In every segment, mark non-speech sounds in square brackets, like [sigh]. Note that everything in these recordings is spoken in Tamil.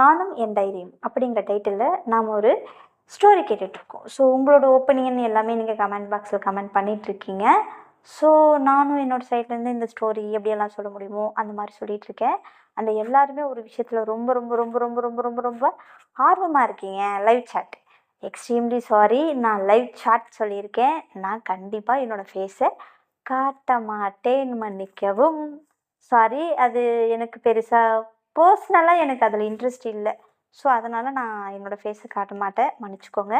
நானும் என் தைரியம் அப்படிங்கிற டைட்டிலில் நாம் ஒரு ஸ்டோரி கேட்டுட்ருக்கோம். ஸோ உங்களோட ஒப்பீனியன் எல்லாமே நீங்கள் கமெண்ட் பாக்ஸில் கமெண்ட் பண்ணிகிட்ருக்கீங்க ஸோ நானும் என்னோடய சைட்லேருந்து இந்த ஸ்டோரி எப்படியெல்லாம் சொல்ல முடியுமோ அந்த மாதிரி சொல்லிகிட்டு இருக்கேன் அந்த எல்லாருமே ஒரு விஷயத்தில் ரொம்ப ரொம்ப ரொம்ப ரொம்ப ரொம்ப ரொம்ப ரொம்ப ஆர்வமாக இருக்கீங்க. லைவ் சாட் எக்ஸ்ட்ரீம்லி சாரி நான் லைவ் சாட் சொல்லியிருக்கேன். நான் கண்டிப்பாக என்னோடய ஃபேஸை காட்ட மாட்டேன் மன்னிக்கவும். சாரி அது எனக்கு பெருசாக பர்சனலாக எனக்கு அதில் இன்ட்ரெஸ்ட் இல்லை. ஸோ அதனால் நான் என்னோடய ஃபேஸை காட்ட மாட்டேன். மன்னிச்சுக்கோங்க.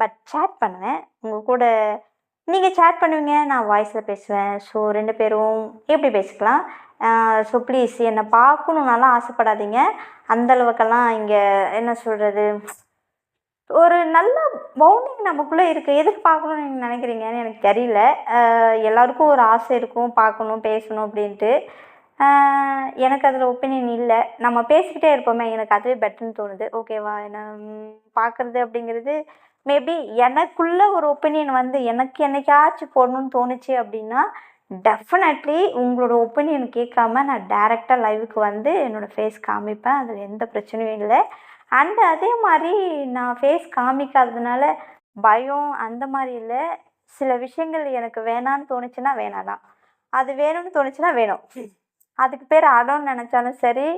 பட் சேட் பண்ணுவேன். உங்கள் கூட நீங்கள் சேட் பண்ணுவீங்க. நான் வாய்ஸில் பேசுவேன். ஸோ ரெண்டு பேரும் எப்படி பேசிக்கலாம்? ஸோ ப்ளீஸ் என்னை பார்க்கணுன்னாலாம் ஆசைப்படாதீங்க. அந்த அளவுக்கெல்லாம் இங்கே என்ன சொல்கிறது ஒரு நல்ல பவுண்டிங் நமக்குள்ளே இருக்குது எதுக்கு பார்க்கணும்னு நீங்கள் நினைக்கிறீங்கன்னு எனக்கு தெரியல. எல்லாருக்கும் ஒரு ஆசை இருக்கும். பார்க்கணும் பேசணும் அப்படின்ட்டு. எனக்கு அதில் ஒப்பீனியன் இல்லை. நம்ம பேசிக்கிட்டே இருப்போமே எனக்கு அதுவே பெட்டர்னு தோணுது. ஓகேவா என்ன பார்க்குறது அப்படிங்கிறது மேபி எனக்குள்ள ஒரு ஒப்பீனியன் வந்து எனக்கு என்னைக்காச்சும் போடணும்னு தோணுச்சு அப்படின்னா டெஃபினெட்லி உங்களோட ஒப்பீனியன் கேட்காம நான் டேரெக்டாக லைவுக்கு வந்து என்னோடய ஃபேஸ் காமிப்பேன். அதில் எந்த பிரச்சனையும் இல்லை. அண்ட் அதே மாதிரி நான் ஃபேஸ் காமிக்காததுனால பயம் அந்த மாதிரி இல்லை. சில விஷயங்கள் எனக்கு வேணான்னு தோணுச்சுன்னா வேணாம் தான் அது வேணும்னு தோணுச்சுன்னா வேணும். அதுக்கு பேர் அடம்னு நினச்சாலும் சரி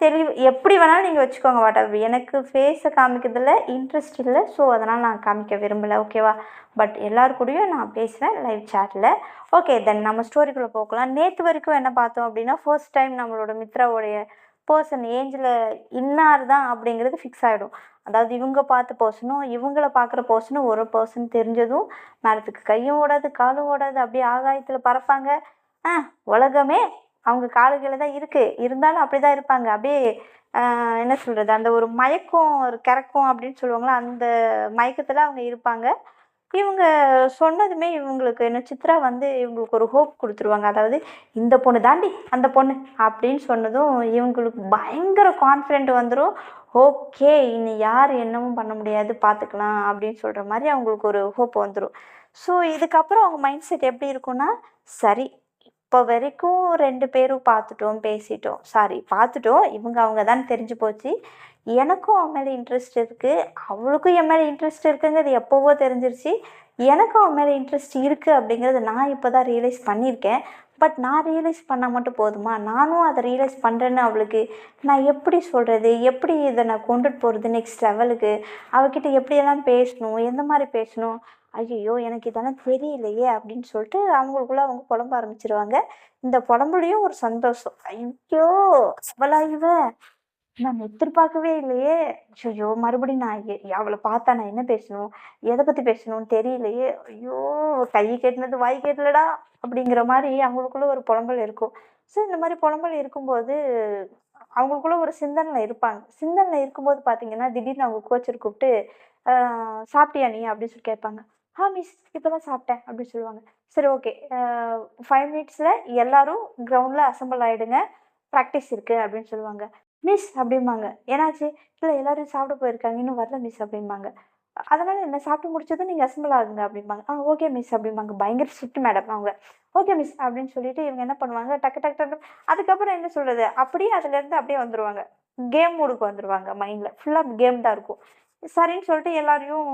தெளிவு எப்படி வேணாலும் நீங்கள் வச்சுக்கோங்க வாட் எனக்கு ஃபேஸை காமிக்கிறதுல இன்ட்ரெஸ்ட் இல்லை ஸோ அதனால் நான் காமிக்க விரும்பலை ஓகேவா பட் எல்லாரு கூடயும் நான் பேசுவேன் லைவ் சேட்டில் ஓகே தென் நம்ம ஸ்டோரிக்குள்ளே போகலாம். நேற்று வரைக்கும் என்ன பார்த்தோம் அப்படின்னா ஃபர்ஸ்ட் டைம் நம்மளோட மித்ராவுடைய பர்சன் ஏஞ்சில் இன்னார் தான் அப்படிங்கிறது ஃபிக்ஸ் ஆகிடும் அதாவது இவங்க பார்த்த பர்சனும் இவங்கள பார்க்குற பர்சனும் ஒரு பர்சன் தெரிஞ்சதும் மேலத்துக்கு கையும் ஓடாது காலும் ஓடாது அப்படியே ஆகாயத்தில் பறப்பாங்க. ஆ உலகமே அவங்க காலுகளை தான் இருக்குது இருந்தாலும் அப்படி தான் இருப்பாங்க. அப்படியே என்ன சொல்கிறது அந்த ஒரு மயக்கம் ஒரு கிறக்கும் அப்படின்னு சொல்லுவாங்களா? அந்த மயக்கத்தில் அவங்க இருப்பாங்க. இவங்க சொன்னதுமே இவங்களுக்கு என்ன சித்ரா வந்து இவங்களுக்கு ஒரு ஹோப் கொடுத்துருவாங்க. அதாவது இந்த பொண்ணு தாண்டி அந்த பொண்ணு அப்படின்னு சொன்னதும் இவங்களுக்கு பயங்கர கான்ஃபிடென்ட் வந்துடும் ஓகே இனி யார் என்னவும் பண்ண முடியாது பார்த்துக்கலாம் அப்படின்னு சொல்கிற மாதிரி அவங்களுக்கு ஒரு ஹோப் வந்துடும் ஸோ இதுக்கப்புறம் அவங்க மைண்ட் செட் எப்படி இருக்கும்னா சரி இப்போ வரைக்கும் ரெண்டு பேரும் பார்த்துட்டோம் பேசிட்டோம். சாரி பார்த்துட்டோம் இவங்க அவங்க தான் தெரிஞ்சு போச்சு. எனக்கும் அவன் மேலே இன்ட்ரெஸ்ட் இருக்குது அவளுக்கும் என் மேலே இன்ட்ரெஸ்ட் இருக்குங்கிறது எப்போவோ தெரிஞ்சிருச்சு. எனக்கும் அவன் மேலே இன்ட்ரெஸ்ட் இருக்குது அப்படிங்கிறது நான் இப்போ தான் ரியலைஸ் பண்ணியிருக்கேன். பட் நான் ரியலைஸ் பண்ணால் மட்டும் போதுமா? நானும் அதை ரியலைஸ் பண்ணுறேன்னு அவளுக்கு நான் எப்படி சொல்கிறது எப்படி இதை நான் கொண்டுட்டு போகிறது நெக்ஸ்ட் லெவலுக்கு அவகிட்ட எப்படியெல்லாம் பேசணும்? எந்த மாதிரி பேசணும்? ஐயோ எனக்கு இதெல்லாம் தெரியலையே அப்படின்னு சொல்லிட்டு அவங்களுக்குள்ள அவங்க புலம்ப ஆரம்பிச்சிருவாங்க. இந்த புலம்புலையும் ஒரு சந்தோஷம். ஐயோ அவளா இவ? நான் எதிர்பார்க்கவே இல்லையே. ஐயோ மறுபடியும் நான் அவளை பார்த்தா நான் என்ன பேசணும்? எதை பற்றி பேசணும்னு தெரியலையே. ஐயோ கை கேட்டினது வாய் கேட்டலடா. அப்படிங்கிற மாதிரி அவங்களுக்குள்ள ஒரு புலம்பல் இருக்கும். ஸோ இந்த மாதிரி புலம்பல் இருக்கும்போது அவங்களுக்குள்ள ஒரு சிந்தனையில் இருப்பாங்க. சிந்தனையில் இருக்கும்போது பார்த்தீங்கன்னா திடீர்னு அவங்க கோச்சர் கூப்பிட்டு சாப்பிட்டியா நீ? அப்படின்னு சொல்லி கேட்பாங்க. ஆ மிஸ் இப்போ தான் சாப்பிட்டேன். அப்படின்னு சொல்லுவாங்க. சரி ஓகே ஃபைவ் மினிட்ஸில் எல்லாரும் கிரவுண்டில் அசம்பிள் ஆகிடுங்க ப்ராக்டிஸ் இருக்குது அப்படின்னு சொல்லுவாங்க. மிஸ் அப்படிம்பாங்க. ஏன்னாச்சு இல்லை எல்லாரும் சாப்பிட போயிருக்காங்க. இன்னும் வரல மிஸ் அப்படிம்பாங்க. அதனால் என்ன சாப்பிட்டு முடிச்சதும் நீங்கள் அசம்பிள் ஆகுங்க அப்படிம்பாங்க. ஆ ஓகே மிஸ் அப்படிம்பாங்க. பயங்கர ஸ்ட்ரிக்ட் மேடம் அவங்க. ஓகே மிஸ் அப்படின்னு சொல்லிட்டு இவங்க என்ன பண்ணுவாங்க டக்கு டக்கு டக்கு அதுக்கப்புறம் என்ன சொல்கிறது அப்படியே அதுலேருந்து அப்படியே வந்துடுவாங்க கேம் மூடுக்கு வந்துடுவாங்க மைண்டில் ஃபுல்லாக கேம் தான் இருக்கும். சரின்னு சொல்லிட்டு எல்லாரையும்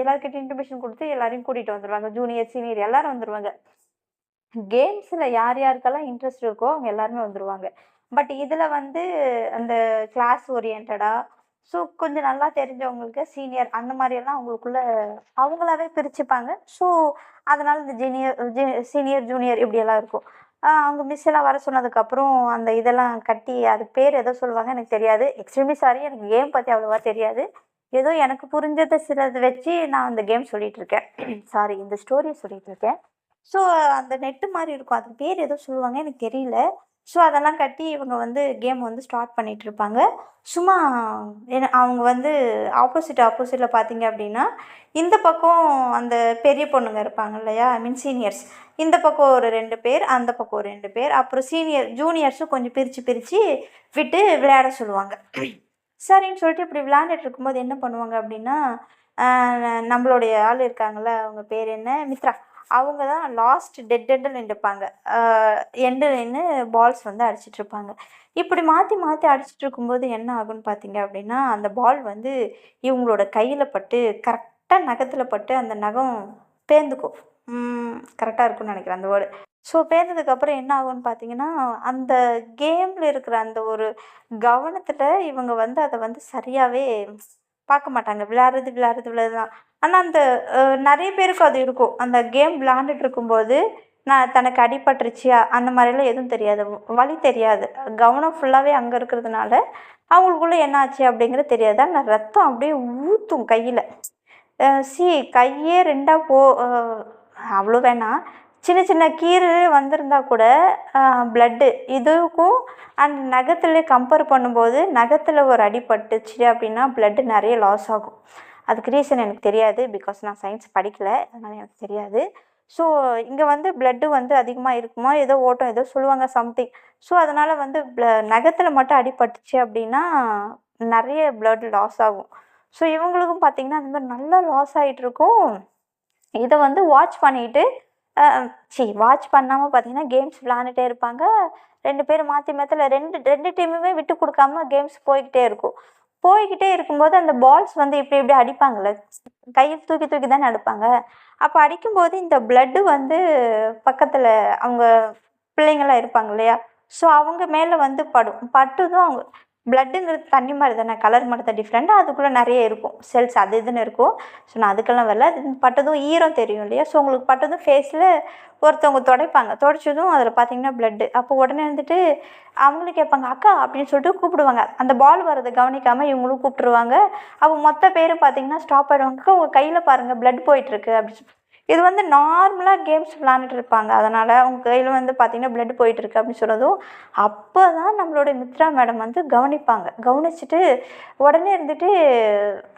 எல்லாருக்கிட்டையும் இன்டிமேஷன் கொடுத்து எல்லாரையும் கூட்டிகிட்டு வந்துடுவாங்க ஜூனியர் சீனியர் எல்லாரும் வந்துடுவாங்க கேம்ஸில் யார் யாருக்கெல்லாம் இன்ட்ரெஸ்ட் இருக்கோ அவங்க எல்லாருமே வந்துடுவாங்க பட் இதில் வந்து அந்த கிளாஸ் ஓரியன்டாக ஸோ கொஞ்சம் நல்லா தெரிஞ்சவங்களுக்கு சீனியர் அந்த மாதிரியெல்லாம் அவங்களுக்குள்ள அவங்களாவே பிரிச்சுப்பாங்க. ஸோ அதனால் இந்த ஜீனியர் சீனியர் ஜூனியர் இப்படியெல்லாம் இருக்கும். அவங்க மிஸ் எல்லாம் வர சொன்னதுக்கப்புறம் அந்த இதெல்லாம் கட்டி அது பேர் எதோ சொல்லுவாங்க எனக்கு தெரியாது. எக்ஸ்ட்ரீம்லி சாரி எனக்கு கேம் பற்றி அவ்வளோவா தெரியாது. ஏதோ எனக்கு புரிஞ்சதை சிலது வச்சு நான் அந்த கேம் சொல்லிகிட்டு இருக்கேன் சாரி [clears throat] இந்த ஸ்டோரியை சொல்லிகிட்டு இருக்கேன் ஸோ அந்த நெட்டு மாதிரி இருக்கும். அது பேர் ஏதோ சொல்லுவாங்க எனக்கு தெரியல. ஸோ அதெல்லாம் கட்டி இவங்க வந்து கேம் வந்து ஸ்டார்ட் பண்ணிட்டு இருப்பாங்க சும்மா என்ன அவங்க வந்து ஆப்போசிட் ஆப்போசிட்டில் பார்த்தீங்க அப்படின்னா இந்த பக்கம் அந்த பெரிய பொண்ணுங்க இருப்பாங்க இல்லையா? ஐ மீன் சீனியர்ஸ் இந்த பக்கம் ஒரு ரெண்டு பேர் அந்த பக்கம் ஒரு ரெண்டு பேர். அப்புறம் சீனியர் ஜூனியர்ஸும் கொஞ்சம் பிரித்து பிரித்து விட்டு விளையாட சொல்லுவாங்க. சரின்னு சொல்லிட்டு இப்படி விளையாண்டுட்டு இருக்கும்போது என்ன பண்ணுவாங்க அப்படின்னா நம்மளுடைய ஆள் இருக்காங்கல்ல அவங்க பேர் என்ன? மித்ரா. அவங்க தான் லாஸ்ட் டெட் எண்டில் நின்றுப்பாங்க. எண்டு நின்று பால்ஸ் வந்து அடிச்சிட்ருப்பாங்க இப்படி மாற்றி மாற்றி அடிச்சிட்டு இருக்கும்போது என்ன ஆகும்னு பார்த்தீங்க அப்படின்னா அந்த பால் வந்து இவங்களோட கையில் பட்டு கரெக்டாக நகத்தில் பட்டு அந்த நகம் பேர்ந்துக்கும் கரெக்டாக இருக்கும்னு நினைக்கிறேன் அந்த வேர்டு ஸோ பேர்ந்ததுக்கப்புறம் என்ன ஆகும்னு பார்த்தீங்கன்னா அந்த கேமில் இருக்கிற அந்த ஒரு கவனத்தில் இவங்க வந்து அதை வந்து சரியாகவே பார்க்க மாட்டாங்க. விளையாடுறது விளையாடுறது விளையாடுறது தான் ஆனால் அந்த நிறைய பேருக்கு அது இருக்கும். அந்த கேம் விளையாண்டுட்டு இருக்கும்போது நான் தனக்கு அடிபட்டுருச்சியா? அந்த மாதிரிலாம் எதுவும் தெரியாது. வலி தெரியாது. கவனம் ஃபுல்லாகவே அங்கே இருக்கிறதுனால அவங்களுக்குள்ளே என்ன ஆச்சு அப்படிங்கிறது தெரியாது. ஆனால் ரத்தம் அப்படியே ஊற்றும் கையில். சி கையே ரெண்டாக போ அவ்வளோ வேணாம். சின்ன சின்ன கீறு வந்திருந்தா கூட ப்ளட்டு இதுக்கும் அந்த நகத்தில் கம்பேர் பண்ணும்போது நகத்தில் ஒரு அடி பட்டுச்சு அப்படின்னா ப்ளட்டு நிறைய லாஸ் ஆகும். அதுக்கு ரீசன் எனக்கு தெரியாது பிகாஸ் நான் சயின்ஸ் படிக்கலை அதனால் எனக்கு தெரியாது. ஸோ இங்கே வந்து ப்ளட்டு வந்து அதிகமாக இருக்குமா ஏதோ ஓட்டம் ஏதோ சொல்லுவாங்க சம்திங் ஸோ அதனால் வந்து நகத்தில் மட்டும் அடிபட்டுச்சு அப்படின்னா நிறைய பிளட் லாஸ் ஆகும். ஸோ இவங்களுக்கும் பார்த்திங்கன்னா அந்த மாதிரி நல்லா லாஸ் ஆகிட்டு இருக்கும். இதை வந்து வாட்ச் பண்ணிட்டு சி வாட்ச் பண்ணாமல் பார்த்தீங்கன்னா கேம்ஸ் விளாண்டுட்டே இருப்பாங்க. ரெண்டு பேரும் மாற்றி மாற்றல ரெண்டு ரெண்டு டீமுமே விட்டு கொடுக்காம கேம்ஸ் போய்கிட்டே இருக்கும். போய்கிட்டே இருக்கும்போது அந்த பால்ஸ் வந்து இப்படி இப்படி அடிப்பாங்கள்ல கையை தூக்கி தூக்கி தானே அடிப்பாங்க. அப்போ அடிக்கும்போது இந்த பிளட்டு வந்து பக்கத்தில் அவங்க பிள்ளைங்களாம் இருப்பாங்க இல்லையா? ஸோ அவங்க மேலே வந்து படும். பட்டுதும் அவங்க பிளட்டுங்கிறது தண்ணி மாதிரி தானே கலர் மட்டும் தான் டிஃப்ரெண்ட்டாக அதுக்குள்ளே நிறைய இருக்கும். செல்ஸ் அது இதுன்னு இருக்கும். ஸோ நான் அதுக்கெல்லாம் வரல. அது பட்டதும் ஈரம் தெரியும் இல்லையா? ஸோ உங்களுக்கு பட்டதும் ஃபேஸில் ஒருத்தவங்க துடைப்பாங்க. துடைச்சதும் அதில் பார்த்தீங்கன்னா பிளட்டு அப்போ உடனே வந்துட்டு அவங்களும் கேட்பாங்க அக்கா அப்படின்னு சொல்லிட்டு கூப்பிடுவாங்க. அந்த பால் வரதை கவனிக்காமல் இவங்களும் கூப்பிட்டுருவாங்க. அப்போ மொத்த பேரும் பார்த்தீங்கன்னா ஸ்டாப் ஆகிடுவாங்க அக்கா உங்கள் கையில் பாருங்கள் பிளட் போயிட்டுருக்கு அப்படின்னு சொல்லி இது வந்து நார்மலாக கேம்ஸ் விளாண்டுட்டு இருப்பாங்க. அதனால் அவங்க கையில் வந்து பார்த்திங்கன்னா பிளட் போயிட்டுருக்கு அப்படின்னு சொன்னதும் அப்போ தான் நம்மளோட மித்ரா மேடம் வந்து கவனிப்பாங்க. கவனிச்சுட்டு உடனே இருந்துட்டு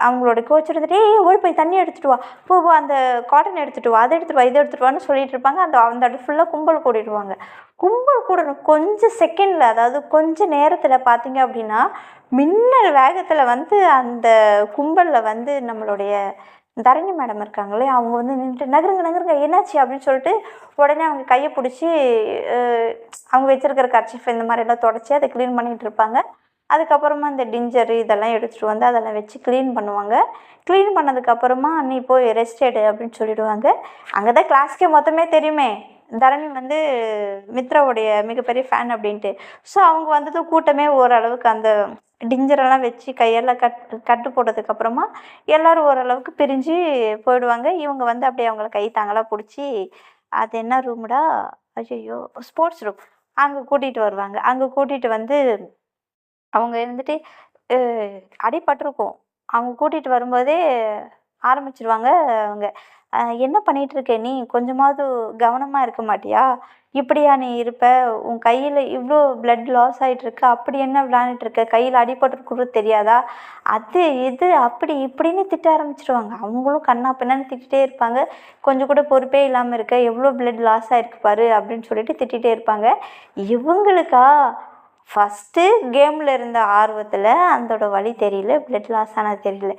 அவங்களோட கோச் இருந்துட்டு ஏய் ஓடி போய் தண்ணி எடுத்துட்டு வா. போ அந்த காட்டன் எடுத்துட்டு வா. அதை எடுத்துகிட்டு வா இதை எடுத்துகிட்டு வான்னு சொல்லிட்டு இருப்பாங்க. அந்த அந்த இடத்துல ஃபுல்லாக கும்பல் கூடிடுவாங்க. கும்பல் கூடணும். கொஞ்சம் செகண்டில் அதாவது கொஞ்சம் நேரத்தில் பார்த்தீங்க அப்படின்னா மின்னல் வேகத்தில் வந்து அந்த கும்பலில் வந்து நம்மளுடைய தரணி மேடம் இருக்காங்களே அவங்க வந்து நின்றுட்டு நகருங்க நகருங்க என்னாச்சு? அப்படின்னு சொல்லிட்டு உடனே அவங்க கையை பிடிச்சி அவங்க வச்சிருக்கிற கர்ச்சிஃப் இந்த மாதிரி எல்லாம் தொடச்சி அதை க்ளீன் பண்ணிட்டு இருப்பாங்க. அதுக்கப்புறமா இந்த டிஞ்சரு இதெல்லாம் எடுத்துகிட்டு வந்து அதெல்லாம் வச்சு க்ளீன் பண்ணுவாங்க. க்ளீன் பண்ணதுக்கப்புறமா நீ போய் ரெஸ்ட் எடு அப்படின்னு சொல்லிவிடுவாங்க அங்கே தான் கிளாஸ்க்கே மொத்தமே தெரியுமே. தரணி வந்து மித்ராவுடைய மிகப்பெரிய ஃபேன் அப்படின்ட்டு. ஸோ அவங்க வந்தது கூட்டமே ஓரளவுக்கு அந்த டிஞ்சரெல்லாம் வச்சு கையெல்லாம் கட் கட்டு போட்டதுக்கப்புறமா எல்லோரும் ஓரளவுக்கு பிரிஞ்சு போயிடுவாங்க. இவங்க வந்து அப்படியே அவங்கள கை தாங்களாக பிடிச்சி அது என்ன ரூம்டா? ஐயோ ஸ்போர்ட்ஸ் ரூம். அங்கே கூட்டிகிட்டு வருவாங்க. அங்கே கூட்டிகிட்டு வந்து அவங்க இருந்துட்டு அஹ், அடிபட்டிருக்கும் அவங்க கூட்டிகிட்டு வரும்போதே ஆரம்பிச்சிருவாங்க அவங்க. என்ன பண்ணிட்டு இருக்க நீ கொஞ்சமாவது கவனமாக இருக்க மாட்டியா? இப்படியா நீ இருப்ப? உன் கையில் இவ்வளோ blood லாஸ் ஆகிட்டு இருக்கு அப்படி என்ன விளாண்டுட்ருக்க இருக்க கையில் அடிபட்டுருக்குறது தெரியாதா? அது இது அப்படி இப்படின்னு திட்ட ஆரம்பிச்சிருவாங்க. அவங்களும் கண்ணா பின்னான்னு திட்டிகிட்டே இருப்பாங்க. கொஞ்சம் கூட பொறுப்பே இல்லாமல் இருக்க. எவ்வளோ ப்ளட் லாஸ் ஆகிருக்கு பாரு அப்படின்னு சொல்லிட்டு திட்டிகிட்டே இருப்பாங்க. இவங்களுக்கா ஃபஸ்ட்டு கேமில் இருந்த ஆர்வத்தில் அதோட வழி தெரியல பிளட் லாஸ் ஆனது தெரியல.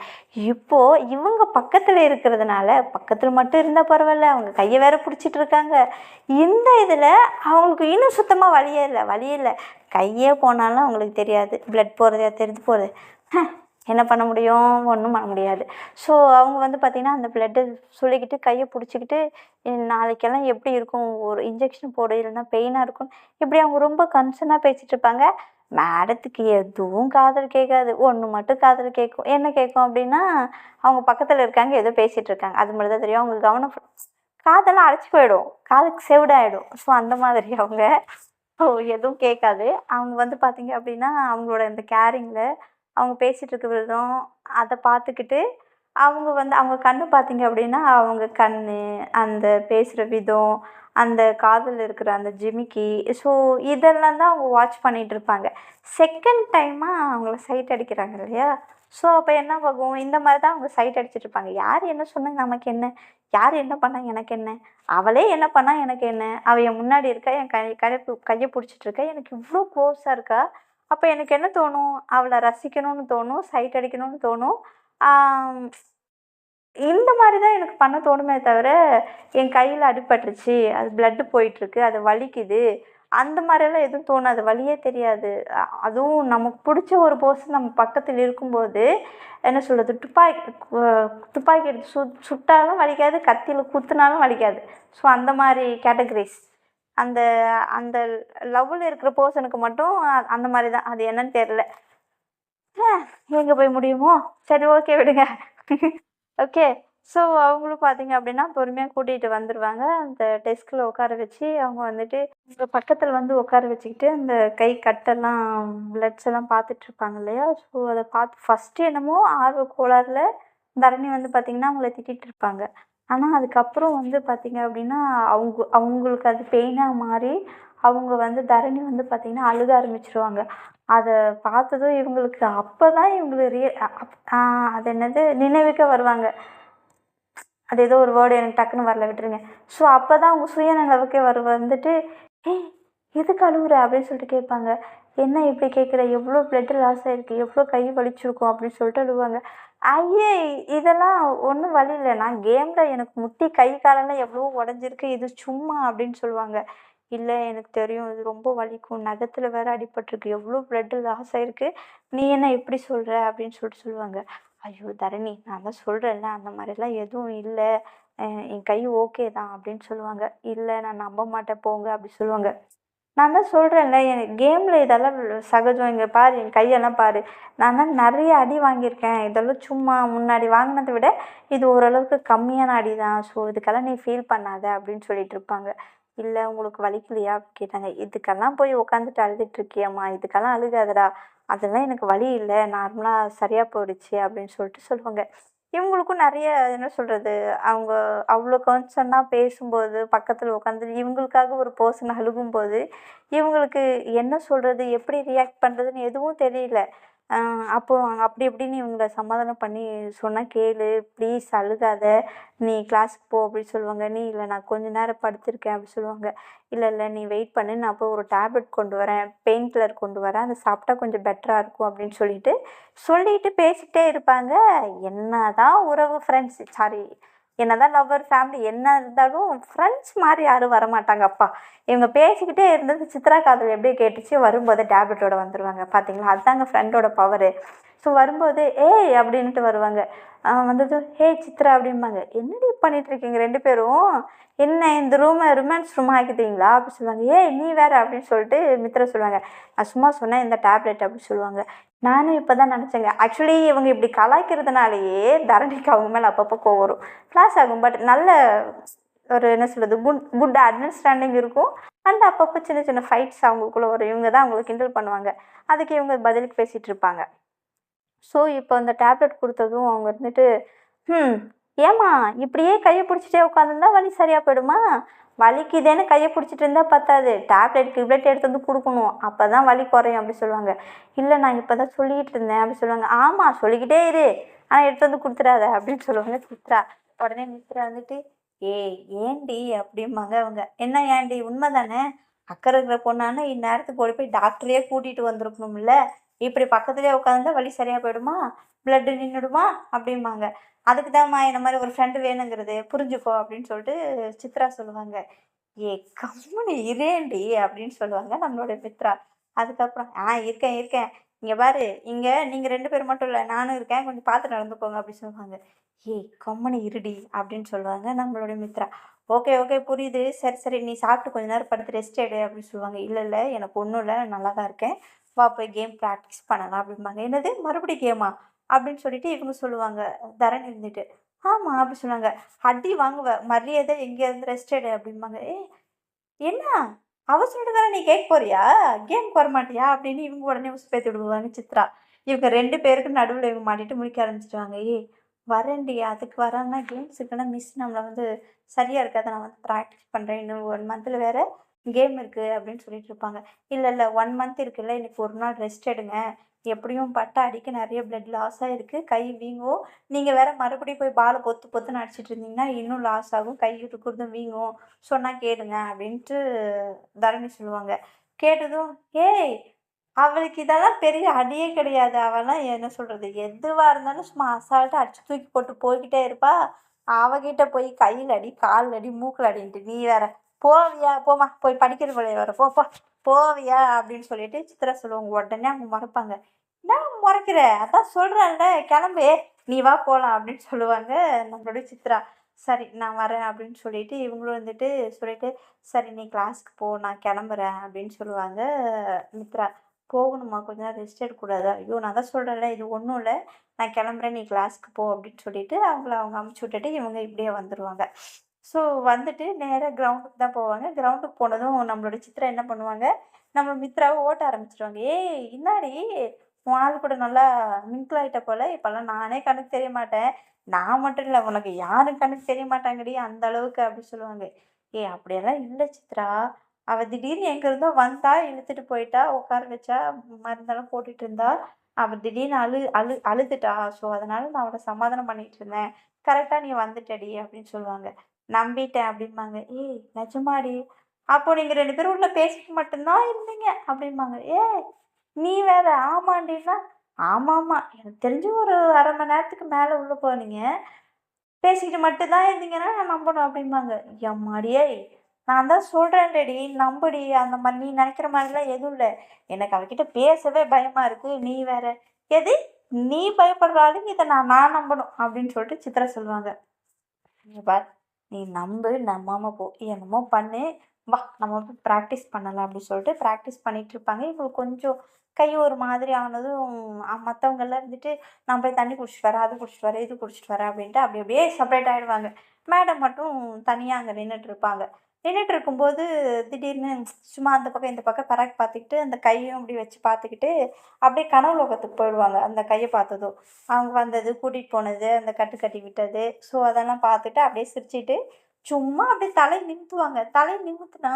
இப்போது இவங்க பக்கத்தில் இருக்கிறதுனால பக்கத்தில் மட்டும் இருந்தால் பரவாயில்ல அவங்க கையை வேற பிடிச்சிட்டு இருக்காங்க. இந்த இதில் அவங்களுக்கு இன்னும் சுத்தமாக வழியே இல்லை வலியே இல்லை. கையே போனாலும் அவங்களுக்கு தெரியாது பிளட் போகிறதையா தெரிஞ்சு போகிறது என்ன பண்ண முடியும்? ஒன்றும் பண்ண முடியாது. ஸோ அவங்க வந்து பார்த்திங்கன்னா அந்த பிளட்டை சொல்லிக்கிட்டு கையை பிடிச்சிக்கிட்டு நாளைக்கெல்லாம் எப்படி இருக்கும்? ஒரு இன்ஜெக்ஷன் போடு இல்லைன்னா பெயினாக இருக்கும். இப்படி அவங்க ரொம்ப கன்சர்னாக பேசிகிட்டு இருப்பாங்க. மேடத்துக்கு எதுவும் காதல் கேட்காது. ஒன்று மட்டும் காதல் கேட்கும். என்ன கேட்கும் அப்படின்னா அவங்க பக்கத்தில் இருக்காங்க ஏதோ பேசிகிட்டு இருக்காங்க. அது மட்டும் தான் தெரியும். அவங்க கவனம் காதெல்லாம் அடைச்சி போயிடும். காதுக்கு செவிடாயிடும். ஸோ அந்த மாதிரி அவங்க. ஸோ எதுவும் கேட்காது. அவங்க வந்து பார்த்தீங்க அப்படின்னா அவங்களோட இந்த கேரிங்கில் அவங்க பேசிகிட்டு இருக்க விதம் அதை பார்த்துக்கிட்டு அவங்க வந்து அவங்க கண்ணு பார்த்தீங்க அப்படின்னா அவங்க கண் அந்த பேசுகிற விதம் அந்த காதில் இருக்கிற அந்த ஜிமிக்கி ஸோ இதெல்லாம் தான் அவங்க வாட்ச் பண்ணிகிட்டு இருப்பாங்க. செகண்ட் டைமாக அவங்கள சைட் அடிக்கிறாங்க இல்லையா? ஸோ அப்போ என்ன ஆகும்? இந்த மாதிரி தான் அவங்க சைட் அடிச்சிட்டு இருப்பாங்க. யார் என்ன சொன்னாங்க? நமக்கு என்ன? யார் என்ன பண்ணா? எனக்கு என்ன? அவளே என்ன பண்ணால் எனக்கு என்ன? அவள் என் முன்னாடி இருக்கா? என் கை கையை கையை பிடிச்சிட்டு இருக்கா? எனக்கு இவ்வளோ க்ளோஸாக இருக்கா? அப்போ எனக்கு என்ன தோணும்? அவளை ரசிக்கணும்னு தோணும் சைட் அடிக்கணும்னு தோணும். இந்த மாதிரி தான் எனக்கு பண்ண தோணுமே தவிர என் கையில் அடிபட்டுருச்சு அது பிளட்டு போயிட்டுருக்கு அது வலிக்குது. அந்த மாதிரியெல்லாம் எதுவும் தோணாது வலியே தெரியாது. அதுவும் நமக்கு பிடிச்ச ஒரு பர்சன் நம்ம பக்கத்தில் இருக்கும்போது என்ன சொல்கிறது துப்பாக்கி துப்பாக்கி எடுத்து சு சுட்டாலும் வலிக்காது கத்தியில் குத்துனாலும் வலிக்காது. ஸோ அந்த மாதிரி கேட்டகரிஸ் அந்த அந்த லவ்வில் இருக்கிற பர்சனுக்கு மட்டும் அந்த மாதிரி தான். அது என்னன்னு தெரில எங்கே போய் முடியுமோ? சரி ஓகே விடுங்க. ஓகே ஸோ அவங்களும் பார்த்தீங்க அப்படின்னா பொறுமையாக கூட்டிகிட்டு வந்துடுவாங்க அந்த டெஸ்கில் உட்கார வச்சு அவங்க வந்துட்டு உங்கள் பக்கத்தில் வந்து உட்கார வச்சுக்கிட்டு அந்த கை கட்டெல்லாம் பிளட்ஸ் எல்லாம் பார்த்துட்டு இருப்பாங்க இல்லையா? ஸோ அதை பார்த்து ஃபஸ்ட்டு என்னமோ ஆர்வ கோளாறில் தரணி வந்து பார்த்திங்கன்னா அவங்கள திட்டிகிட்டு இருப்பாங்க. ஆனால் அதுக்கப்புறம் வந்து பார்த்திங்க அப்படின்னா அவங்க அவங்களுக்கு அது பெயினாக மாறி அவங்க வந்து தரணி வந்து பார்த்திங்கன்னா அழுக ஆரம்பிச்சிருவாங்க. அதை பார்த்ததும் இவங்களுக்கு அப்போ தான் இவங்களுக்கு ரிய அது என்னது நினைவுக்கு வருவாங்க. அது ஏதோ ஒரு வேர்டு எனக்கு டக்குன்னு வரல விட்டுருங்க. ஸோ அப்போ தான் அவங்க சுயநலவுக்கே வரு வந்துட்டு ஏய் எதுக்கு அழுகுற அப்படின்னு சொல்லிட்டு கேட்பாங்க. என்ன இப்படி கேட்குற எவ்வளோ பிளட்டு லாஸ் ஆகிருக்கு எவ்வளோ கை வலிச்சிருக்கும்? அப்படின்னு சொல்லிட்டு அழுவாங்க. ஐயே இதெல்லாம் ஒன்றும் வலி இல்லை. நான் கேமில் எனக்கு முட்டி கை காலெல்லாம் எவ்வளோ உடஞ்சிருக்கு. இது சும்மா அப்படின்னு சொல்லுவாங்க. இல்லை எனக்கு தெரியும். இது ரொம்ப வலிக்கும். நகத்தில் வேற அடிபட்டிருக்கு. எவ்வளோ ப்ளட்டு லாஸ் ஆயிருக்கு. நீ என்ன எப்படி சொல்கிற அப்படின்னு சொல்லிட்டு சொல்லுவாங்க. ஐயோ தரணி நான் தான் சொல்கிறேன்ல அந்த மாதிரிலாம் எதுவும் இல்லை. என் கை ஓகே தான் அப்படின்னு சொல்லுவாங்க. இல்லை நான் நம்ப மாட்டேன். போங்க அப்படி சொல்லுவாங்க. நான் தான் சொல்கிறேன்ல எனக்கு கேமில் இதெல்லாம் சகஜம். இங்கே பாரு என் கையெல்லாம் பாரு. நான் தான் நிறைய அடி வாங்கியிருக்கேன். இதெல்லாம் சும்மா முன்னாடி வாங்கினதை விட இது ஓரளவுக்கு கம்மியான அடி தான். ஸோ இதுக்கெல்லாம் நீ ஃபீல் பண்ணாத அப்படின்னு சொல்லிட்டு இருப்பாங்க. இல்லை உங்களுக்கு வலிக்கலையா? அப்படின்னு கேட்டாங்க. இதுக்கெல்லாம் போய் உட்காந்துட்டு அழுதுட்டுருக்கியம்மா இதுக்கெல்லாம் அழுகாதடா. அதெல்லாம் எனக்கு வலி இல்லை. நார்மலாக சரியாக போயிடுச்சு அப்படின்னு சொல்லிட்டு சொல்லுவாங்க. இவங்களுக்கும் நிறைய என்ன சொல்கிறது அவங்க அவ்வளோ கன்சர்னாக பேசும்போது பக்கத்தில் உட்காந்து இவங்களுக்காக ஒரு பர்சன் அழுகும்போது இவங்களுக்கு என்ன சொல்கிறது எப்படி ரியாக்ட் பண்ணுறதுன்னு எதுவும் தெரியல. அப்போது அங்கே அப்படி இப்படின்னு இவங்கள சமாதானம் பண்ணி சொன்னால் கேளு ப்ளீஸ் அழுகாத நீ கிளாஸுக்கு போ அப்படி சொல்லுவாங்க. நீ இல்லை நான் கொஞ்ச நேரம் படுத்திருக்கேன் அப்படி சொல்லுவாங்க. இல்லை இல்லை நீ வெயிட் பண்ணு நான் போய் ஒரு டேப்லெட் கொண்டு வரேன் பெயின் கில்லர் கொண்டு வரேன் அதை சாப்பிட்டா கொஞ்சம் பெட்டராக இருக்கும் அப்படின்னு சொல்லிட்டு சொல்லிட்டு பேசிக்கிட்டே இருப்பாங்க. என்ன தான் உறவு ஃப்ரெண்ட்ஸ் சாரி என்னதான் லவ்வர் ஃபேமிலி என்ன இருந்தாலும் ஃப்ரெண்ட்ஸ் மாதிரி யாரும் வரமாட்டாங்க அப்பா. இவங்க பேசிக்கிட்டே இருந்தது சித்ரா காதல் எப்படியோ கேட்டுச்சு வரும்போது டேப்லெட்டோட வந்துடுவாங்க பார்த்தீங்களா அதுதாங்க ஃப்ரெண்டோட பவரு ஸோ வரும்போது ஏய் அப்படின்ட்டு வருவாங்க. அவன் வந்ததும் ஹே சித்ரா அப்படிம்பாங்க. என்னடி பண்ணிட்டு இருக்கீங்க ரெண்டு பேரும்? என்ன இந்த ரூமை ரொமான்ஸ் ரூம் ஆக்கிட்டீங்களா? அப்படின்னு சொல்லுவாங்க. ஏய் நீ வேற அப்படின்னு சொல்லிட்டு மித்ரா சொல்லுவாங்க. நான் சும்மா சொன்னேன் இந்த டேப்லெட் அப்படின்னு சொல்லுவாங்க. நானும் இப்போ தான் நினச்சேங்க. ஆக்சுவலி இவங்க இப்படி கலாய்க்கிறதுனாலேயே தரணிக்கு அவங்க மேலே அப்பப்போ கோவம் வரும். கிளாஸ் ஆகும் பட் நல்ல ஒரு என்ன சொல்கிறது குட் குட் அண்டர்ஸ்டாண்டிங் இருக்கும். அண்ட் அப்பப்போ சின்ன சின்ன ஃபைட்ஸ் அவங்களுக்குள்ளே வரும். இவங்க தான் அவங்களை கிண்டல் பண்ணுவாங்க. அதுக்கு இவங்க பதிலுக்கு பேசிகிட்டு இருப்பாங்க. ஸோ இப்போ அந்த டேப்லெட் கொடுத்ததும் அவங்க இருந்துட்டு ம் ஏம்மா இப்படியே கையை பிடிச்சிட்டே உட்காந்துருந்தா வலி சரியாக போயிடுமா? வலிக்குதேன்னு கையை பிடிச்சிட்டு இருந்தால் பத்தாது. டேப்லெட் கிப்லெட் எடுத்து வந்து கொடுக்கணும். அப்போ தான் வலி குறையும் அப்படி சொல்லுவாங்க. இல்லை நான் இப்போ தான் சொல்லிக்கிட்டு இருந்தேன் அப்படி சொல்லுவாங்க. ஆமாம் சொல்லிக்கிட்டே இரு. ஆனால் எடுத்து வந்து கொடுத்துடாத அப்படின்னு சொல்லுவாங்க சித்ரா. உடனே மித்ரா வந்துட்டு ஏய் ஏண்டி அப்படிம்பாங்க அவங்க. என்ன ஏண்டி உண்மை தானே அக்கறை இருக்கிற பொண்ணான இந்நேரத்துக்கு ஓடி போய் டாக்டரையே கூட்டிகிட்டு வந்திருக்கணும்ல. இப்படி பக்கத்துலேயே உட்காந்தா வலி சரியாக போயிடுமா? பிளட்டு நின்றுடுமா அப்படிம்பாங்க. அதுக்கு தான்மா இந்த மாதிரி ஒரு ஃப்ரெண்டு வேணுங்கிறது புரிஞ்சுக்கோ அப்படின்னு சொல்லிட்டு சித்ரா சொல்லுவாங்க. ஏ கம்முனு இரேண்டி அப்படின்னு சொல்லுவாங்க நம்மளோட மித்ரா அதுக்கப்புறம் ஆ இருக்கேன் இருக்கேன். இங்கே பாரு இங்கே நீங்கள் ரெண்டு பேர் மட்டும் இல்லை நானும் இருக்கேன். கொஞ்சம் பார்த்து நடந்துக்கோங்க அப்படின்னு சொல்லுவாங்க. ஏய் கம்மனு இருடி அப்படின்னு சொல்லுவாங்க நம்மளோட மித்ரா ஓகே ஓகே புரியுது. சரி சரி நீ சாப்பிட்டு கொஞ்ச நேரம் படுத்து ரெஸ்ட் எடு அப்படின்னு சொல்லுவாங்க. இல்லை இல்லை எனக்கு ஒன்றும் இல்லை நல்லா தான் இருக்கேன். வா போய் கேம் ப்ராக்டிஸ் பண்ணலாம் அப்படிம்பாங்க. என்னது? மறுபடியும் கேமா அப்படின்னு சொல்லிட்டு இவங்க சொல்லுவாங்க. தரன் இருந்துட்டு ஆமாம் அப்படி சொன்னாங்க. அடி வாங்குவ மரியாதை எங்கே இருந்து ரெஸ்ட் எடு அப்படிம்பாங்க. ஏ என்ன? அவ தானே நீ கேட்க போறியா? கேம் வர மாட்டியா அப்படின்னு இவங்க உடனே பேத்தி விடுவாங்க சித்ரா. இவங்க ரெண்டு பேருக்கு நடுவில் இவங்க மாட்டிட்டு முடிக்க ஆரம்பிச்சிடுவாங்க ஏய் வரேன்டி அதுக்கு வரான்னா கேம்ஸுக்குன்னா மிஸ் நம்மளை வந்து சரியாக இருக்காது. நான் வந்து ப்ராக்டிஸ் பண்ணுறேன் இன்னும் ஒன் மந்தில் வேறு கேம் இருக்குது அப்படின்னு சொல்லிட்டு இருப்பாங்க. இல்லை இல்லை ஒன் மந்த் இருக்குல்ல இன்றைக்கி ஒரு நாள் ரெஸ்ட் எடுங்க. எப்படியும் பட்டை அடிக்க நிறைய பிளட் லாஸ் ஆகிருக்கு கை வீங்கும். நீங்கள் வேற மறுபடியும் போய் பாலை பொத்து பொத்துன்னு அடிச்சிட்டு இருந்தீங்கன்னா இன்னும் லாஸ் ஆகும். கை இருக்கிறதும் வீங்கும். சொன்னால் கேளுங்க அப்படின்ட்டு தரணி சொல்லுவாங்க. கேட்டதும் ஏய் அவளுக்கு இதெல்லாம் பெரிய அடியே கிடையாது. அவெல்லாம் என்ன சொல்கிறது எதுவாக இருந்தாலும் சும்மா அசால்ட்டாக அடிச்சு தூக்கி போட்டு போய்கிட்டே இருப்பா. அவகிட்ட போய் கையில் அடி காலில் அடி மூக்கில் அடின்ட்டு. நீ வேற போவியா போம்மா போய் படிக்கிற பிள்ளைய வர போ போவியா அப்படின்னு சொல்லிட்டு சித்ரா சொல்லுவாங்க. உடனே அவங்க மறப்பாங்க. என்ன முறைக்கிற? அதான் சொல்கிறேன்ல கிளம்பு. நீ வா போகலாம் அப்படின்னு சொல்லுவாங்க நம்மளோட சித்ரா. சரி நான் வரேன் அப்படின்னு சொல்லிட்டு இவங்களும் வந்துட்டு சொல்லிட்டு சரி நீ கிளாஸ்க்கு போ நான் கிளம்புறேன் அப்படின்னு சொல்லுவாங்க மித்ரா போகணுமா கொஞ்ச நேரம் ரெஸ்ட் எடுக்கக்கூடாதா. ஐயோ நான் தான் சொல்கிறேன்ல இது ஒன்றும் இல்லை. நான் கிளம்புறேன் நீ கிளாஸ்க்கு போ அப்படின்னு சொல்லிட்டு அவங்கள அவங்க அமுச்சு விட்டுட்டு இவங்க இப்படியே வந்துடுவாங்க ஸோ வந்துட்டு நேராக கிரவுண்டுக்கு தான் போவாங்க. கிரவுண்டுக்கு போனதும் நம்மளோட சித்ரா என்ன பண்ணுவாங்க? நம்ம மித்ராவை ஓட்ட ஆரம்பிச்சிருவாங்க. ஏய் இன்னாடி உன் ஆள் கூட நல்லா மிங்கிள் ஆகிட்ட போல. இப்போல்லாம் நானே கணக்கு தெரிய மாட்டேன். நான் மட்டும் இல்லை உனக்கு யாரும் கணக்கு தெரிய மாட்டாங்கடி. அந்த அளவுக்கு அப்படி சொல்லுவாங்க. ஏய் அப்படியெல்லாம் இல்லை சித்ரா. அவள் திடீர்னு எங்கேருந்தோ வந்தா இழுத்துட்டு போயிட்டா உட்கார வச்சா மருந்தெல்லாம் போட்டுட்டு இருந்தா அவள் திடீர்னு அழு அழு அழுதுட்டா. ஸோ அதனால நான் அவளை சமாதானம் பண்ணிட்டு இருந்தேன். கரெக்டாக நீ வந்துட்டடி அப்படின்னு சொல்லுவாங்க. நம்பிட்டேன் அப்படிம்பாங்க. ஏய் நிஜமாடி? அப்போ நீங்கள் ரெண்டு பேரும் உள்ள பேசிட்டு மட்டும்தான் இருந்தீங்க? அப்படிம்பாங்க. ஏய் நீ வேற ஆமாண்டின்னா? ஆமாம் ஆமாம் எனக்கு தெரிஞ்சு ஒரு அரை மணி நேரத்துக்கு மேலே உள்ளே போனீங்க. பேசிக்கிட்டு மட்டும்தான் இருந்தீங்கன்னா நான் நம்பணும் அப்படிம்பாங்க. எம்மாடியே நான் தான் சொல்கிறேன்லடி நம்புடி. அந்த மாதிரி நீ நினைக்கிற மாதிரிலாம் எதுவும் இல்லை. எனக்கு அவகிட்ட பேசவே பயமாக இருக்குது நீ வேற எது? நீ பயப்படுறாலும் இதை நான் நான் நம்பணும் அப்படின்னு சொல்லிட்டு சித்ரா சொல்லுவாங்க. பார். நீ நம்பு நம்பாம போ. என்னமோ பண்ணு. வா நம்ம போய் ப்ராக்டிஸ் பண்ணலாம் அப்படின்னு சொல்லிட்டு ப்ராக்டிஸ் பண்ணிட்டு இருப்பாங்க. இவங்களுக்கு கொஞ்சம் கை ஒரு மாதிரி ஆனதும் மற்றவங்கெல்லாம் இருந்துட்டு நான் போய் தண்ணி குடிச்சிட்டு வரேன் அது குடிச்சிட்டு வரேன் இது குடிச்சிட்டு வரேன் அப்படின்ட்டு அப்படி அப்படியே செப்பரேட் ஆகிடுவாங்க மேடம் மட்டும் தனியாக அங்கே நின்றுட்டு இருப்பாங்க. நின்றுட்டு இருக்கும்போது திடீர்னு சும்மா அந்த பக்கம் இந்த பக்கம் பராக் பார்த்துக்கிட்டு அந்த கையும் அப்படி வச்சு பார்த்துக்கிட்டு அப்படியே கனவு லோகத்துக்கு போயிடுவாங்க அந்த கையை பார்த்ததும். அவங்க வந்தது கூட்டிகிட்டு போனது அந்த கட்டு கட்டி விட்டது. ஸோ அதெல்லாம் பார்த்துட்டு அப்படியே சிரிச்சிட்டு சும்மா அப்படியே தலை நிமித்துவாங்க. தலை நிமித்துனா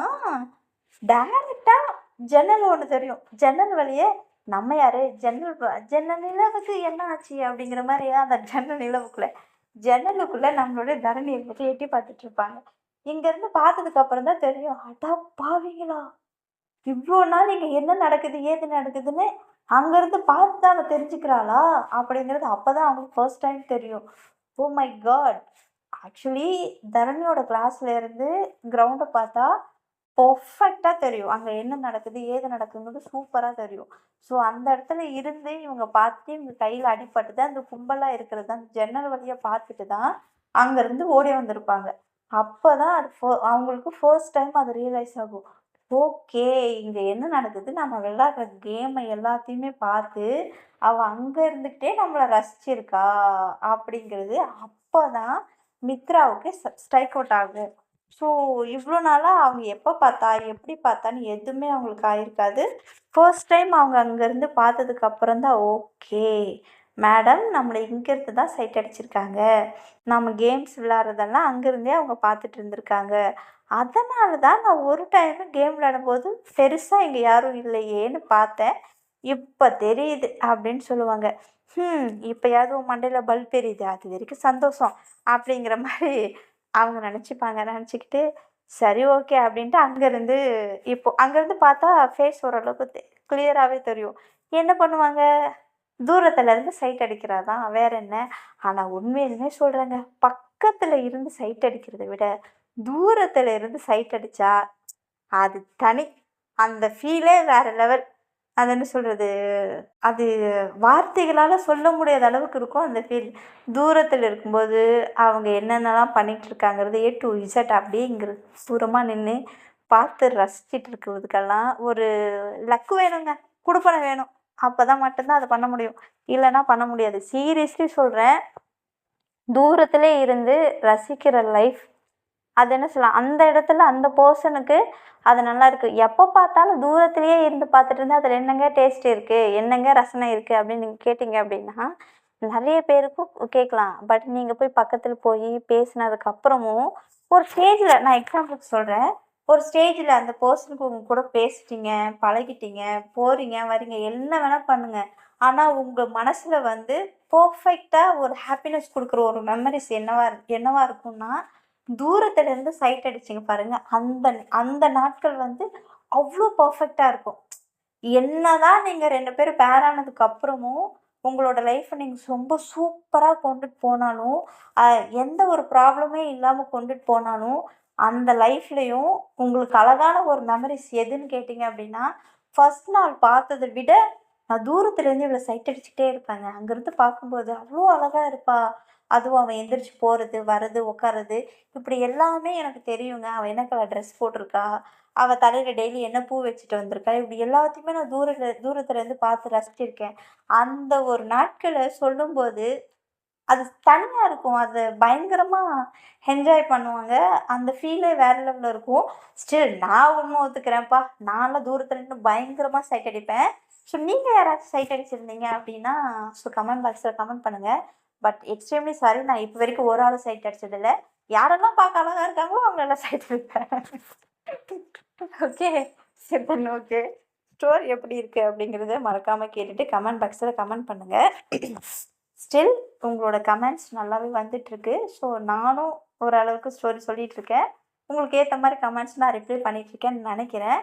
டேரெக்டாக ஜன்னல் ஒன்று தெரியும். ஜன்னல் வழியே நம்ம யார்? ஜன்னல் ஜன்னல் நிலவுக்கு என்ன ஆச்சு அப்படிங்கிற மாதிரி அந்த ஜன்னல் நிலவுக்குள்ளே. ஜன்னலுக்குள்ளே நம்மளோட தரணி எட்டி பார்த்துட்ருப்பாங்க இங்கேருந்து பார்த்ததுக்கு அப்புறம் தான் தெரியும். அடா பாவீங்களா! இவ்வளோ நாள் இங்கே என்ன நடக்குது ஏது நடக்குதுன்னு அங்கேருந்து பார்த்து தான் அவள் தெரிஞ்சுக்கிறாளா? அப்படிங்கிறது அப்போ தான் அவங்களுக்கு ஃபர்ஸ்ட் டைம் தெரியும். ஓ மை காட் ஆக்சுவலி தரணியோட கிளாஸ்லேருந்து கிரவுண்டை பார்த்தா பர்ஃபெக்டாக தெரியும். அங்கே என்ன நடக்குது ஏது நடக்குங்கிறது சூப்பராக தெரியும். ஸோ அந்த இடத்துல இருந்து இவங்க பார்த்து இவங்க கையில் அடிபட்டு தான் அந்த கும்பலாக இருக்கிறது அந்த ஜன்னல் வழியாக பார்த்துட்டு தான் அங்கேருந்து ஓடி வந்திருப்பாங்க. அப்போ தான் அது ஃபோ- அவங்களுக்கு ஃபர்ஸ்ட் டைம் அது ரியலைஸ் ஆகும். ஓகே இங்கே என்ன நடக்குது? நம்ம விளையாடுற கேமை எல்லாத்தையுமே பார்த்து அவள் அங்கே இருந்துக்கிட்டே நம்மளை ரசிச்சிருக்கா அப்படிங்கிறது அப்போ தான் மித்ராவுக்கு ஸ்ட்ரைக் அவுட் ஆகும் ஸோ இவ்வளோ நாளாக அவங்க எப்போ பார்த்தா எப்படி பார்த்தான்னு எதுவுமே அவங்களுக்கு ஆயிருக்காது. ஃபர்ஸ்ட் டைம் அவங்க அங்கேருந்து பார்த்ததுக்கப்புறம் தான் ஓகே மேடம் நம்மளை இங்கேருந்து தான் சைட் அடிச்சிருக்காங்க. நம்ம கேம்ஸ் விளாட்றதெல்லாம் அங்கேருந்தே அவங்க பார்த்துட்டு இருந்திருக்காங்க. அதனால தான் நான் ஒரு டைம் கேம் விளையாடும்போது பெருசாக இங்கே யாரும் இல்லையேன்னு பார்த்தேன். இப்போ தெரியுது அப்படின்னு சொல்லுவாங்க. ம் இப்போயாவது உன் மண்டையில் பல்ப் எரியுது அது வரைக்கும் சந்தோஷம். அப்படிங்கிற மாதிரி அவங்க நினச்சிப்பாங்க. நினச்சிக்கிட்டு சரி ஓகே அப்படின்ட்டு அங்கேருந்து இப்போ அங்கேருந்து பார்த்தா ஃபேஸ் ஓரளவுக்கு கிளியராகவே தெரியும். என்ன பண்ணுவாங்க? தூரத்துல இருந்து சைட் அடிக்கிறாதான் வேற என்ன? ஆனால் உண்மையிலுமே சொல்கிறேங்க பக்கத்தில் இருந்து சைட் அடிக்கிறத விட தூரத்தில் இருந்து சைட் அடித்தா அது தனி. அந்த ஃபீலே வேற லெவல் அது என்ன சொல்கிறது அது வார்த்தைகளால் சொல்ல முடியாத அளவுக்கு இருக்கும் அந்த ஃபீல் தூரத்தில் இருக்கும்போது அவங்க என்னென்னலாம் பண்ணிகிட்டு இருக்காங்கிறது ஏ டு இசட் அப்படியே இங்கே தூரமாக நின்று பார்த்து ரசிச்சிட்டு இருக்கிறதுக்கெல்லாம் ஒரு லக்கு வேணுங்க. கொடுப்பனை வேணும். அப்போ தான் மட்டும்தான் அதை பண்ண முடியும். இல்லைன்னா பண்ண முடியாது. சீரியஸ்லி சொல்கிறேன் தூரத்திலே இருந்து ரசிக்கிற லைஃப் அது என்ன சொல்லலாம்? அந்த இடத்துல அந்த பர்சனுக்கு அது நல்லா இருக்குது எப்போ பார்த்தாலும் தூரத்திலேயே இருந்து பார்த்துட்டு இருந்தால் அதில் என்னங்க டேஸ்ட் இருக்குது என்னங்க ரசனை இருக்குது அப்படின்னு நீங்கள் கேட்டிங்க அப்படின்னா நிறைய பேருக்கும் கேட்கலாம். பட் நீங்கள் போய் பக்கத்தில் போய் பேசினதுக்கப்புறமும் ஒரு ஸ்டேஜில் நான் எக்ஸாம்பிளுக்கு சொல்கிறேன் ஒரு ஸ்டேஜில் அந்த பர்சனுக்கு உங்க கூட பேசிட்டீங்க பழகிட்டீங்க போகிறீங்க வரீங்க என்ன வேணால் பண்ணுங்க. ஆனால் உங்கள் மனசில் வந்து பர்ஃபெக்டாக ஒரு ஹாப்பினஸ் கொடுக்குற ஒரு மெமரிஸ் என்னவா என்னவா இருக்கும்னா தூரத்துலேருந்து சைட் அடிச்சிங்க பாருங்க. அந்த அந்த நாட்கள் வந்து அவ்வளோ பர்ஃபெக்டாக இருக்கும். என்னதான் நீங்கள் ரெண்டு பேரும் பேரானதுக்கு அப்புறமும் உங்களோட லைஃப்பை நீங்கள் ரொம்ப சூப்பராக கொண்டுட்டு போனாலும் எந்த ஒரு ப்ராப்ளமே இல்லாமல் கொண்டுட்டு போனாலும் அந்த லைஃப்லேயும் உங்களுக்கு அழகான ஒரு மெமரிஸ் எதுன்னு கேட்டிங்க அப்படின்னா ஃபஸ்ட் நாள் பார்த்ததை விட நான் தூரத்துலேருந்து இவ்வளோ சைட் அடிச்சுக்கிட்டே இருப்பேங்க. அங்கேருந்து பார்க்கும்போது அவ்வளோ அழகாக இருப்பா. அதுவும் அவன் எந்திரிச்சு போகிறது வர்றது உட்காறது இப்படி எல்லாமே எனக்கு தெரியுங்க. அவள் என்ன கலர் ட்ரெஸ் போட்டிருக்கா? அவள் தலையில் டெய்லி என்ன பூ வச்சுட்டு வந்திருக்கா? இப்படி எல்லாத்தையுமே நான் தூரத்தில் தூரத்துலேருந்து பார்த்து ரசிச்சிருக்கேன். அந்த ஒரு நாட்களை சொல்லும்போது அது தனியாக இருக்கும். அது பயங்கரமாக என்ஜாய் பண்ணுவாங்க. அந்த ஃபீலே வேறு லெவலில் இருக்கும். ஸ்டில் நான் ஒன்றும் ஒத்துக்கிறேன்ப்பா. நான்லாம் தூரத்தில் நின்று பயங்கரமாக சைட் அடிப்பேன். ஸோ நீங்கள் யாராச்சும் சைட் அடிச்சிருந்தீங்க அப்படின்னா ஸோ கமெண்ட் பாக்ஸில் கமெண்ட் பண்ணுங்கள் பட் எக்ஸ்ட்ரீம்லி சாரி நான் இப்போ வரைக்கும் ஒரு ஆள் சைட் அடிச்சதில்லை. யாரெல்லாம் பார்க்க அழகாக இருக்காங்களோ அவங்களெல்லாம் சைட் அடிப்பேன். ஓகே சரி ஓகே ஸ்டோர் எப்படி இருக்குது அப்படிங்கிறத மறக்காமல் கேட்டுட்டு கமெண்ட் பாக்ஸில் கமெண்ட் பண்ணுங்கள் ஸ்டில் உங்களோட கமெண்ட்ஸ் நல்லாவே வந்துட்டுருக்கு. ஸோ நானும் ஓரளவுக்கு ஸ்டோரி சொல்லிகிட்ருக்கேன் இருக்கேன் உங்களுக்கு ஏற்ற மாதிரி கமெண்ட்ஸ் நான் ரிப்ளை பண்ணிகிட்ருக்கேன்னு நினைக்கிறேன்.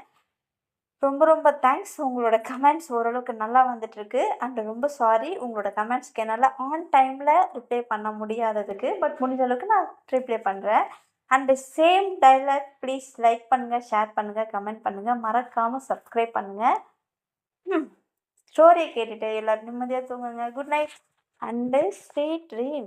ரொம்ப ரொம்ப தேங்க்ஸ் உங்களோட கமெண்ட்ஸ் ஓரளவுக்கு நல்லா வந்துட்டுருக்கு. அண்ட் ரொம்ப சாரி உங்களோட கமெண்ட்ஸ்க்கு என்னால் ஆன் டைமில் ரிப்ளை பண்ண முடியாததுக்கு பட் முடிஞ்ச அளவுக்கு நான் ரிப்ளை பண்ணுறேன் and same dialogue please like பண்ணுங்கள் ஷேர் பண்ணுங்கள் கமெண்ட் பண்ணுங்கள் மறக்காமல் சப்ஸ்கிரைப் பண்ணுங்கள் ஸ்டோரியை hmm. கேட்டுட்டு எல்லோரும் நிம்மதியாக தூங்குங்க. Good night and a straight.